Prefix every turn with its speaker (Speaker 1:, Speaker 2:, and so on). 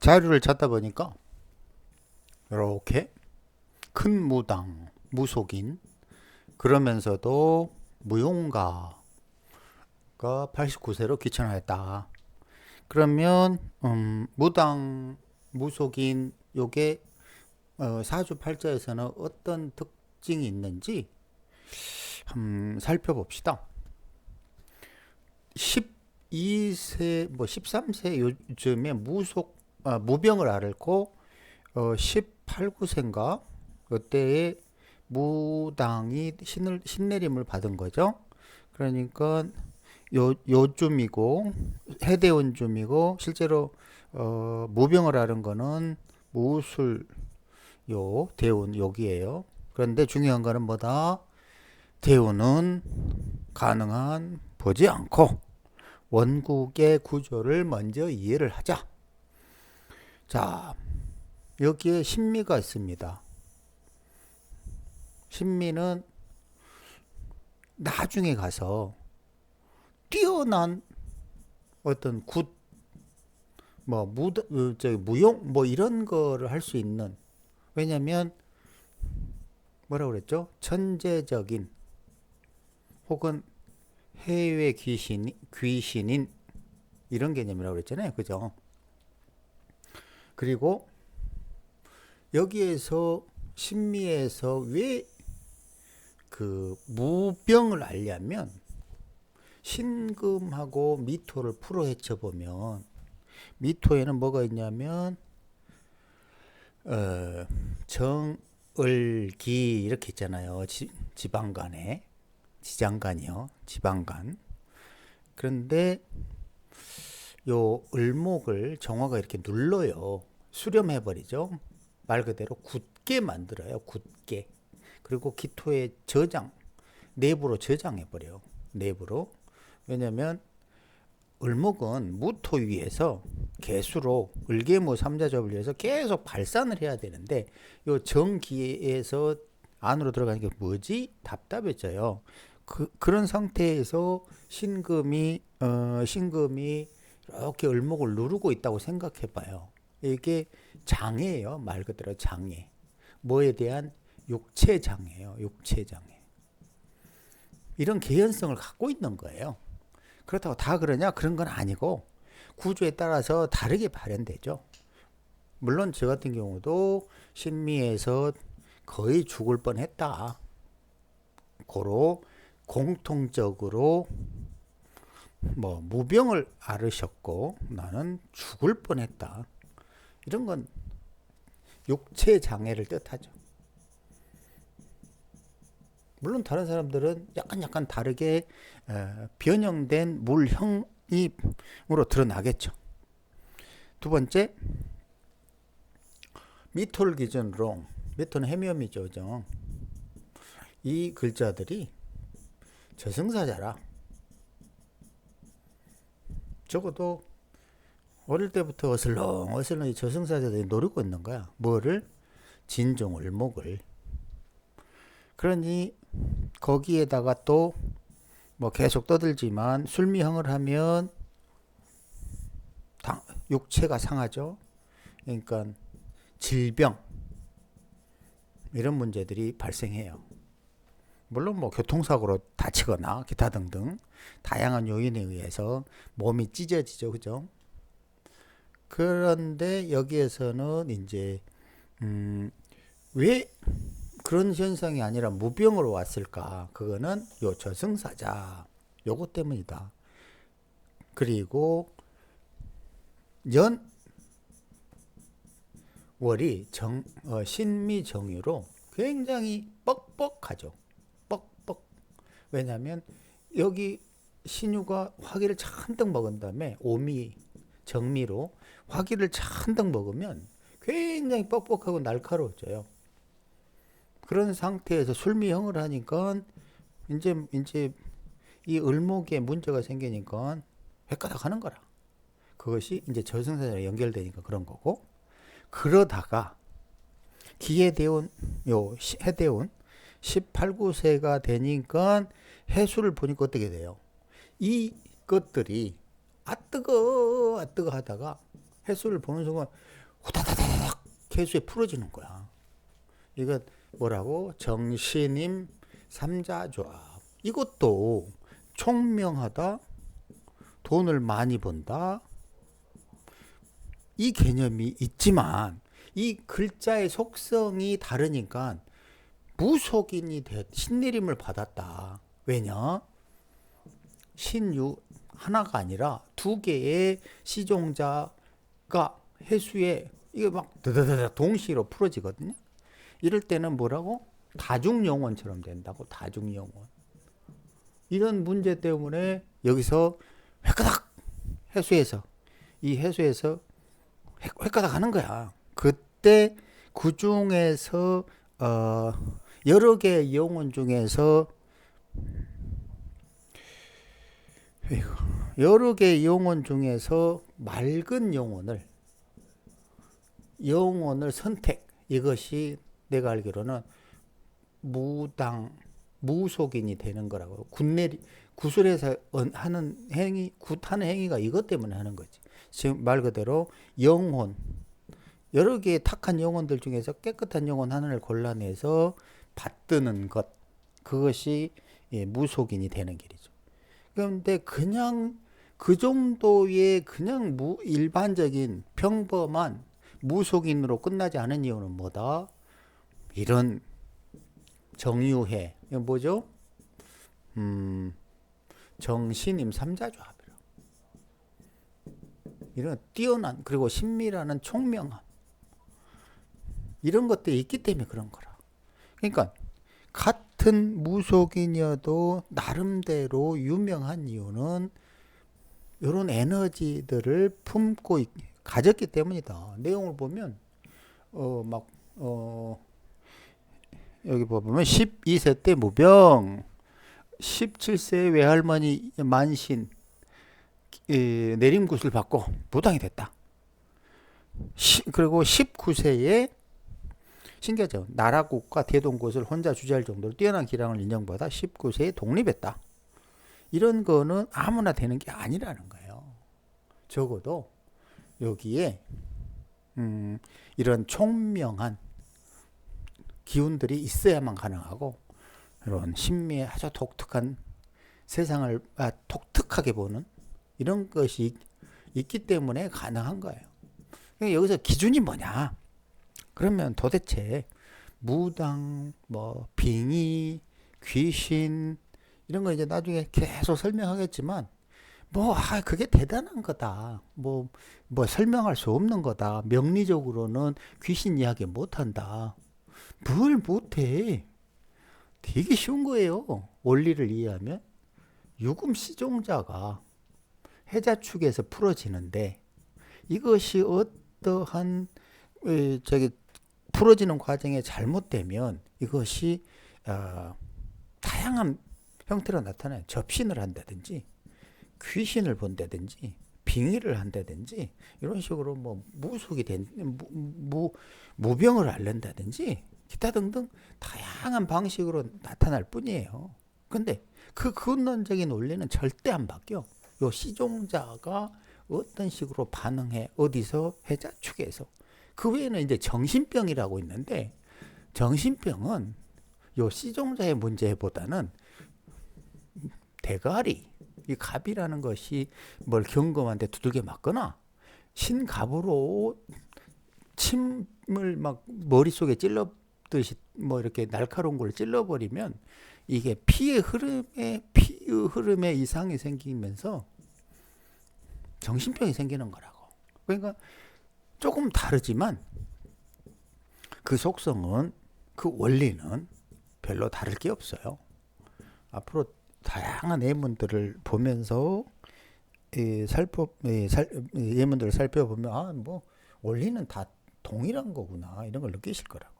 Speaker 1: 자료를 찾다 보니까 이렇게 큰 무당, 무속인 그러면서도 무용가가 89세로 귀천하였다. 그러면 음, 무당, 무속인 요게 어, 사주 팔자에서는 어떤 특징이 있는지 한번 살펴봅시다. 12세 뭐 13세 요즘에 무속 아, 무병을 앓고 어, 18, 9세인가 그때에 무당이 신을 신내림을 받은 거죠. 그러니까 요 요쯤이고 해대원 쯤이고 실제로 어, 무병을 앓은 거는 무술 요 대운 여기에요. 그런데 중요한 거는 뭐다? 대운은 가능한 보지 않고 원국의 구조를 먼저 이해를 하자. 자, 여기에 신미가 있습니다. 신미는 나중에 가서 뛰어난 어떤 굿, 뭐, 무, 어, 저기, 무용, 뭐, 이런 거를 할 수 있는, 왜냐면, 뭐라 그랬죠? 천재적인, 혹은 해외 귀신, 귀신인, 이런 개념이라고 그랬잖아요. 그죠? 그리고, 여기에서, 신미에서 왜 그 무병을 알려면 신금하고 미토를 풀어 헤쳐 보면 미토에는 뭐가 있냐면 어, 정을기 이렇게 있잖아요. 지, 지방간에 지장간이요. 지방간. 그런데 요 을목을 정화가 이렇게 눌러요. 수렴해 버리죠. 말 그대로 굳게 만들어요. 굳게. 그리고 기토의 저장, 내부로 저장해 버려요. 내부로. 왜냐면 을목은 무토 위에서 개수로 을개무 삼자접을 위해서 계속 발산을 해야 되는데 요 정기에서 안으로 들어가는 게 뭐지? 답답해져요. 그, 그런 상태에서 신금이 어, 신금이 이렇게 을목을 누르고 있다고 생각해 봐요. 이게 장애예요. 말 그대로 장애. 뭐에 대한 육체 장애예요. 육체 장애. 이런 개연성을 갖고 있는 거예요. 그렇다고 다 그러냐? 그런 건 아니고 구조에 따라서 다르게 발현되죠. 물론 저 같은 경우도 신미에서 거의 죽을 뻔했다. 고로 공통적으로 뭐 무병을 앓으셨고 나는 죽을 뻔했다. 이런 건 육체 장애를 뜻하죠. 물론 다른 사람들은 약간 약간 다르게 어, 변형된 물형으로 드러나겠죠. 두 번째, 미토를 기준으로 미토는 해미엄이죠? 이 글자들이 저승사자라. 적어도 어릴 때부터 어슬렁 어슬렁 이 저승사자들이 노리고 있는 거야. 뭐를? 진종을, 목을. 그러니 거기에다가 또 뭐 계속 떠들지만 술미형을 하면 당, 육체가 상하죠. 그러니까 질병 이런 문제들이 발생해요. 물론 뭐 교통사고로 다치거나 기타 등등 다양한 요인에 의해서 몸이 찢어지죠, 그죠? 그런데 여기에서는 이제 음, 왜 그런 현상이 아니라 무병으로 왔을까? 그거는 요 저승사자 요것 때문이다. 그리고 연 월이 정 어, 신미 정유로 굉장히 뻑뻑하죠. 왜냐하면 여기 신유가 화기를 잔뜩 먹은 다음에 오미 정미로 화기를 잔뜩 먹으면 굉장히 뻑뻑하고 날카로워져요. 그런 상태에서 술미형을 하니까 이제 이제 이 을목에 문제가 생기니까 헷가닥 하는 거라. 그것이 이제 저승사자랑 연결되니까 그런 거고. 그러다가 기해대운 요 해대운 18, 9세가 되니까 해수를 보니까 어떻게 돼요? 이 것들이 아 뜨거 아 뜨거 하다가 해수를 보는 순간 후다다다닥 해수에 풀어지는 거야. 이거 뭐라고? 정신임 삼자조합. 이것도 총명하다, 돈을 많이 번다. 이 개념이 있지만 이 글자의 속성이 다르니까 무속인이 되, 신내림을 받았다. 왜냐? 신유 하나가 아니라 두 개의 시종자가 해수에 이게 막 드드드드 동시로 풀어지거든요. 이럴 때는 뭐라고? 다중영혼처럼 된다고 다중영혼. 이런 문제 때문에 여기서 획가닥 해수에서 이 해수에서 획- 획가닥 하는 거야. 그때 그 중에서 어 여러 개의 영혼 중에서 여러 개의 영혼 중에서 맑은 영혼을 영혼을 선택 이것이 내가 알기로는 무당 무속인이 되는 거라고. 군내리 구슬에서 언- 하는 행위 굿하는 행위가 이것 때문에 하는 거지. 지금 말 그대로 영혼 여러 개의 탁한 영혼들 중에서 깨끗한 영혼 하나를 골라내서 받드는 것 그것이 예, 무속인이 되는 길이죠. 그런데 그냥 그 정도의 그냥 무 일반적인 평범한 무속인으로 끝나지 않은 이유는 뭐다? 이런 이거 뭐죠? 음, 정신임 삼자조합이라. 이런 뛰어난 그리고 신미라는 총명함 이런 것들이 있기 때문에 그런 거라. 그러니까 같은 무속인이어도 나름대로 유명한 이유는 이런 에너지들을 품고 있- 가졌기 때문이다. 내용을 보면 어막 어 여기 보면 12세 때 무병 17세 외할머니 만신 에, 내림굿을 받고 무당이 됐다. 시, 그리고 19세에 신기하죠. 나라국과 대동곳을 혼자 주재할 정도로 뛰어난 기량을 인정받아 19세에 독립했다. 이런 거는 아무나 되는 게 아니라는 거예요. 적어도 여기에 음, 이런 총명한 기운들이 있어야만 가능하고 이런 신미의 아주 독특한 세상을 아, 독특하게 보는 이런 것이 있기 때문에 가능한 거예요. 그러니까 여기서 기준이 뭐냐? 그러면 도대체 무당, 뭐 빙의, 귀신 이런 거 이제 나중에 계속 설명하겠지만 뭐 아, 그게 대단한 거다. 뭐뭐 설명할 수 없는 거다. 명리적으로는 귀신 이야기 못 한다. 뭘 못해? 되게 쉬운 거예요. 원리를 이해하면 유금 시종자가 해자 축에서 풀어지는데 이것이 어떠한 에, 저기 풀어지는 과정에 잘못되면 이것이 어, 다양한 형태로 나타나요. 접신을 한다든지 귀신을 본다든지 빙의를 한다든지 이런 식으로 뭐 무속이 된 무, 무, 무병을 앓는다든지 기타 등등 다양한 방식으로 나타날 뿐이에요. 근데 그 근원적인 원리는 절대 안 바뀌어. 요 시종자가 어떤 식으로 반응해 어디서 해자 축에서 그 외에는 이제 정신병이라고 있는데 정신병은 요 시종자의 문제보다는 대가리 이 갑이라는 것이 뭘 경검한테 두들겨 맞거나 신갑으로 침을 막 머릿속에 찔러듯이 뭐 이렇게 날카로운 걸 찔러버리면 이게 피의 흐름에 피의 흐름에 이상이 생기면서 정신병이 생기는 거라고. 그러니까 조금 다르지만 그 속성은 그 원리는 별로 다를 게 없어요. 앞으로 다양한 예문들을 보면서 이 살펴 예문들을 살펴보면 아 뭐 원리는 다 동일한 거구나 이런 걸 느끼실 거라고.